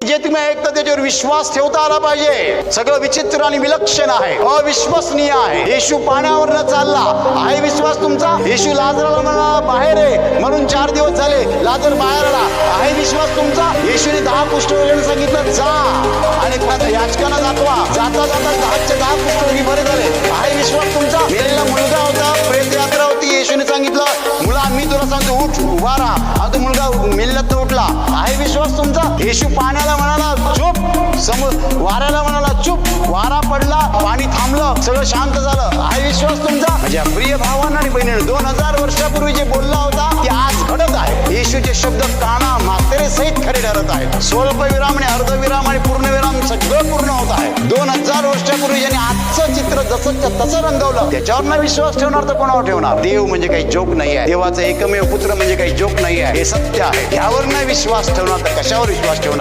जे तुम्ही ऐकता त्याच्यावर विश्वास ठेवता आला पाहिजे. सगळं विचित्र आणि विलक्षण आहे. अविश्वसनीय आहे. येशू पाण्यावर न चालला. आहे विश्वास तुमचा? येशू लाजराला म्हणाला बाहेर आहे म्हणून चार दिवस झाले लाजर बाहेर आला. आहे विश्वास तुमचा? येशूने दहा कुष्ठरोग्यांना सांगितलं जा. आणि एखाद्या याचकांना दाखवा. जाता जाता दहाचे दहा कुष्ठरोगी बरे झाले. आहे विश्वास तुमचा? मेलेला मुलगा होता प्रेत यात्रा होती. येशूने सांगितलं मुला मी तुला सांगतो उठ उभा राहा. तो मुलगा मेल्यात उठला. आहे विश्वास तुमचा? येशू पाण्याला वाऱ्याला म्हणाला चुप. वारा पडला पाणी थांबलं सगळं शांत झालं. आहे विश्वास तुमचा? माझ्या प्रिय भावांना आणि बहिणीने दोन हजार वर्षापूर्वी जे बोलला होता ते आज घडत आहे. येशूचे शब्द काना मातेरे सहित खरे ठरत आहेत. स्वल्प विराम आणि अर्धविराम आणि पूर्णविराम सगळं पूर्ण होत आहे. दोन हजार वर्षापूर्वी ज्यांनी आजचं चित्र जसं तसं रंगवलं त्याच्यावर ना विश्वास ठेवणार तर कोणावर ठेवणार? देव म्हणजे काही जोक नाही आहे. देवाचा एकमेव पुत्र म्हणजे काही जोक नाही आहे. हे सत्य आहे. यावर नाही विश्वास ठेवणार तर कशावर विश्वास ठेवणार?